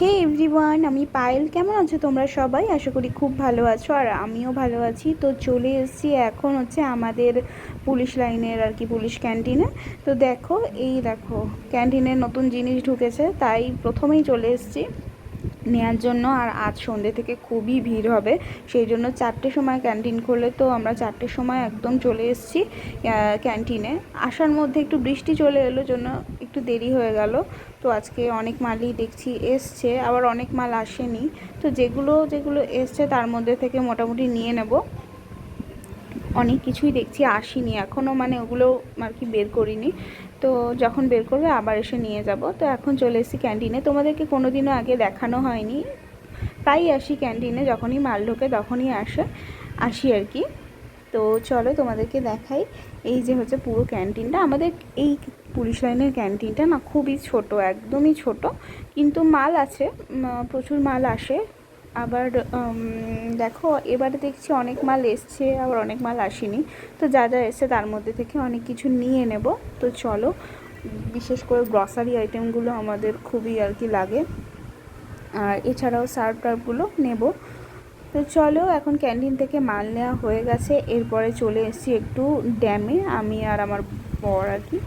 হে everyone আমি পায়েল। কেমন আছো তোমরা সবাই? আশা করি খুব ভালো আছো, আর আমিও ভালো আছি। তো চলে এসেছি এখন হচ্ছে আমাদের পুলিশ লাইনের আর কি, পুলিশ ক্যান্টিনে। তো দেখো, এই দেখো, ক্যান্টিনে নতুন জিনিস ঢুকেছে, তাই প্রথমেই চলে এসেছি। নেওয়ার জন্য আর আজ সন্ধ্যে থেকে খুবই ভিড় হবে। সেই জন্য চারটের সময় ক্যান্টিন খোলে তো আমরা চারটের সময় একদম চলে এসেছি ক্যান্টিনে। আসার মধ্যে একটু বৃষ্টি চলে এলো জন্য একটু দেরি হয়ে গেল। তো আজকে অনেক মালই দেখছি এসছে, আবার অনেক মাল আসেনি। তো যেগুলো যেগুলো এসছে তার মধ্যে থেকে মোটামুটি নিয়ে নেব। অনেক কিছুই দেখছি, আসিনি। এখনও মানে ওগুলো আর কি বের করিনি। তো যখন বের করবে আবার এসে নিয়ে যাব। তো এখন চলে এসেছি ক্যান্টিনে। তোমাদেরকে কোনো দিনও আগে দেখানো হয়নি। প্রায়ই আসি ক্যান্টিনে, যখনই মাল ঢোকে তখনই আসে, আসি আর কি। তো চলো তোমাদেরকে দেখাই এই যে হচ্ছে পুরো ক্যান্টিনটা। আমাদের এই পুলিশ লাইনের ক্যান্টিনটা না খুবই ছোট, একদমই ছোট। কিন্তু মাল আছে প্রচুর মাল আসে। আবার দেখো, এবারে দেখছি অনেক মাল এসছে, আবার অনেক মাল আসেনি। তো যা যা এসছে তার মধ্যে থেকে অনেক কিছু নিয়ে নেব। তো চলো, বিশেষ করে গ্রসারি আইটেমগুলো আমাদের খুবই আর কি লাগে। আর এছাড়াও সার্ভ টার্ভগুলো নেব। তো চলো, এখন ক্যান্টিন থেকে মাল নেওয়া হয়ে গেছে। এরপরে চলে এসেছি একটু ড্যামে আমি আর আমার বর আর কি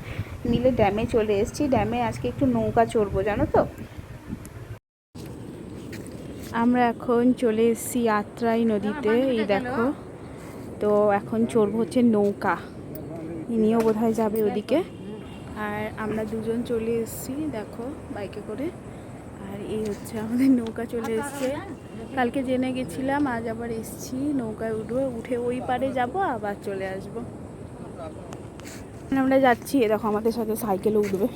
মিলে ড্যামে চলে এসেছি। ড্যামে আজকে একটু নৌকা চড়বো, জানো তো? আমরা এখন চলে এসেছি আত্রাই নদীতে এই দেখো। তো এখন চড়বো হচ্ছে নৌকা। ইনিও বোধহয় যাবে ওদিকে। আর আমরা দুজন চলে এসেছি দেখো বাইকে করে। আর এই হচ্ছে আমাদের নৌকা চলে এসছে। কালকে জেনে গেছিলাম আজ আবার এসছি নৌকায় উঠবো উঠে ওই পারে যাব আবার চলে আসব। আমরা যাচ্ছি এ দেখো আমাদের সাথে সাইকেলও উঠবে।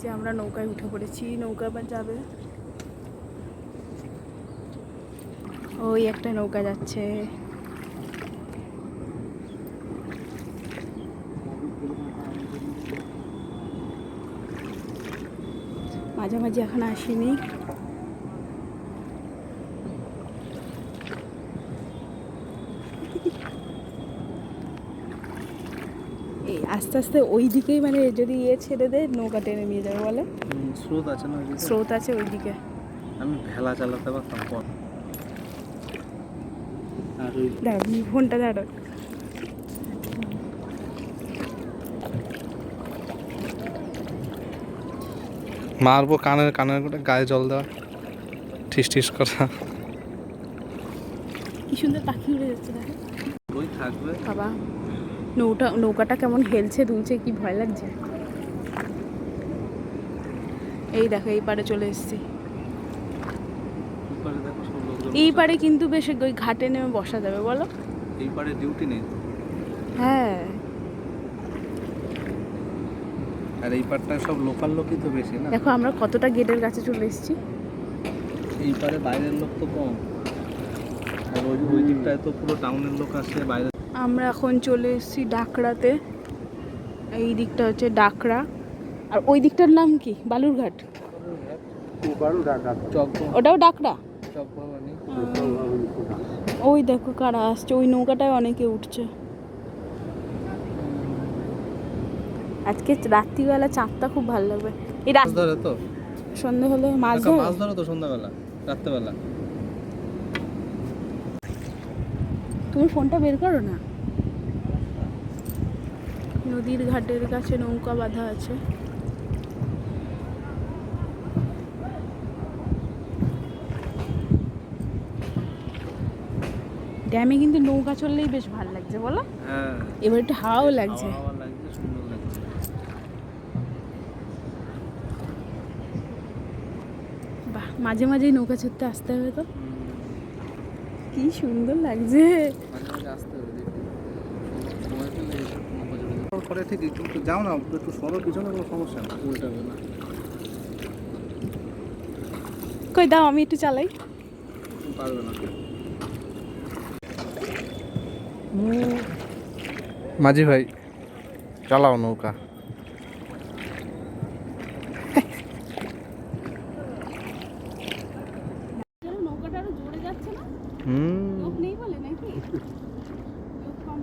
যে আমরা নৌকায় উঠে পড়েছি। নৌকা আবার যাবে। ওই একটা নৌকা যাচ্ছে। মাঝামাঝি এখন আসেনি এই আস্তে আস্তে ওই দিকেই মানে যদি ইয়ে ছেড়ে দেয় নৌকা টেনে নিয়ে যাবে বলে? স্রোত আছে না? স্রোত আছে ওই দিকে। আমি ভেলা চালাতে পারতাম পর। আর ওই ফোনটা দাঁড়ান মারবো কানের কানের করে গায়ে জল দেওয়া ঠিস ঠিস করা। কি সুন্দর পাখি উড়ে যাচ্ছে দেখো। ওই থাকবে। বাবা। নৌটা নৌকাটা কেমন হেলছে দুলছে কি ভয় লাগছে? এই দেখো এই পারে চলে এসেছি। এই পারে কিন্তু বেশ ওই ঘাটে নেমে বসা যাবে বলো। এই পারে ডিউটি নেই হ্যাঁ। আর এই পারটায় সব লোকাল লোকই তো বেশি না? দেখো আমরা কতটা গেটের কাছে চলে এসেছি। এই পারে বাইরের লোক তো কম। আর ওই ওই দিকটায় তো পুরো টাউনের লোক আসে বাইরে আমরা এখন চলে এসেছি ডাকড়াতে। এই দিকটা হচ্ছে ডাকড়া। আর ওই দিকটার নাম কি? বালুরঘাট? ওটাও ডাকড়া? চক ওই দেখো কারা আসছে। ওই নৌকাটায় অনেকে উঠছে। আজকে রাত্রিবেলা চাঁদটা খুব ভালো লাগবে। এই রাত ধরে তো? সন্ধে হলে মাছ ধরে। মাছ ধরো তো সন্ধ্যাবেলা রাত্রেবেলা। তুমি ফোনটা বের করো না? নদীর ঘাটের কাছে নৌকা বাঁধা আছে। ড্যামে কিন্তু নৌকা চললেই বেশ ভালো লাগছে বলো? হ্যাঁ। এবার একটু হাওয়াও লাগছে। বাহ মাঝে মাঝেই নৌকা চড়তে আসতে হবে তো? চড়ে যাব। করে ঠিক একটু একটু যাও না একটু সরো পিছনে কোনো সমস্যা না উল্টাবে না কই দাও আমি একটু চালাই। পারবে না। মাঝি ভাই চালাও নৌকা নৌকাটা আরও জোরে যাচ্ছে না হুম লোক নেই বলে নাকি লোক কম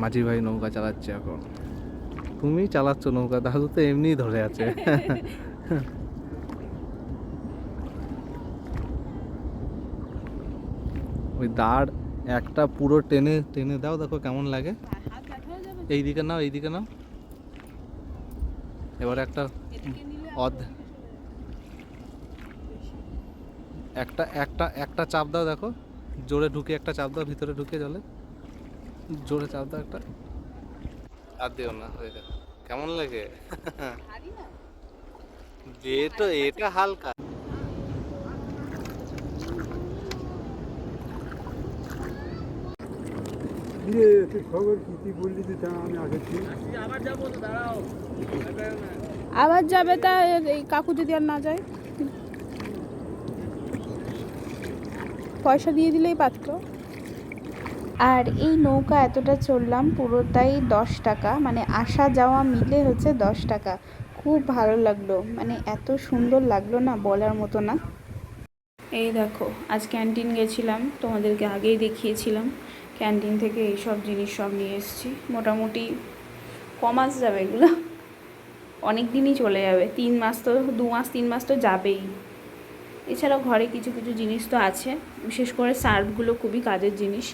মাঝি ভাই নৌকা চালাচ্ছে এখন তুমি চালাচ্ছ নৌকা দাদু তো এমনিই ধরে আছে ওই দাঁড় একটা পুরো টেনে টেনে দাও দেখো কেমন লাগে এইদিকে নাও এইদিকে নাও এবার একটা অধ একটা একটা একটা চাপ দাও দেখো। জোরে ঢুকে একটা চাপ দাও ভিতরে ঢুকে জলে। জোরে চাপ দাও একটা। আর দিও না হয়ে গেল। কেমন লাগে? এটা এটা হালকা। খবর কি? তুই বললি যে আমি আগে আবার যাবে তা এই কাকু যদি আর না যায়। পয়সা দিয়ে দিলেই পারত আর এই নৌকা এতটা চললাম পুরোটাই দশ টাকা। মানে আসা যাওয়া মিলে হচ্ছে দশ টাকা। খুব ভালো লাগল। মানে এত সুন্দর লাগল না বলার মতো না। এই দেখো, আজ ক্যান্টিন গেছিলাম, তোমাদেরকে আগেই দেখিয়েছিলাম। ক্যান্টিন থেকে এই সব জিনিস সব নিয়ে এসেছি। মোটামুটি কমাস যাবে এগুলো? অনেক দিনই চলে যাবে। তিন মাস তো, দু মাস, তিন মাস তো যাবেই। এছাড়াও ঘরে কিছু কিছু জিনিস তো আছে, বিশেষ করে সার্ভগুলো খুবই কাজের জিনিস।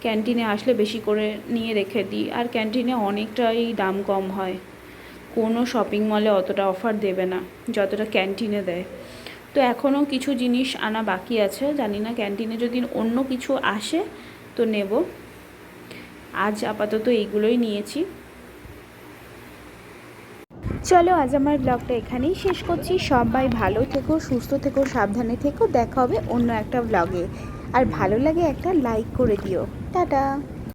ক্যান্টিনে আসলে বেশি করে নিয়ে রেখে দিই, আর ক্যান্টিনে অনেকটাই দাম কম হয়। কোনো শপিং মলে অতটা অফার দেবে না, যতটা ক্যান্টিনে দেয়। তো এখনও কিছু জিনিস আনা বাকি আছে, জানি না ক্যান্টিনে যদি অন্য কিছু আসে তো নেব। আজ আপাতত এইগুলোই নিয়েছি। চলো, আজ আমার ব্লগটা এখানেই শেষ করছি। সবাই ভালো থেকো, সুস্থ থেকো, সাবধানে থেকো। দেখা হবে অন্য একটা ব্লগে আর ভালো লাগে একটা লাইক করে দিও। টাটা!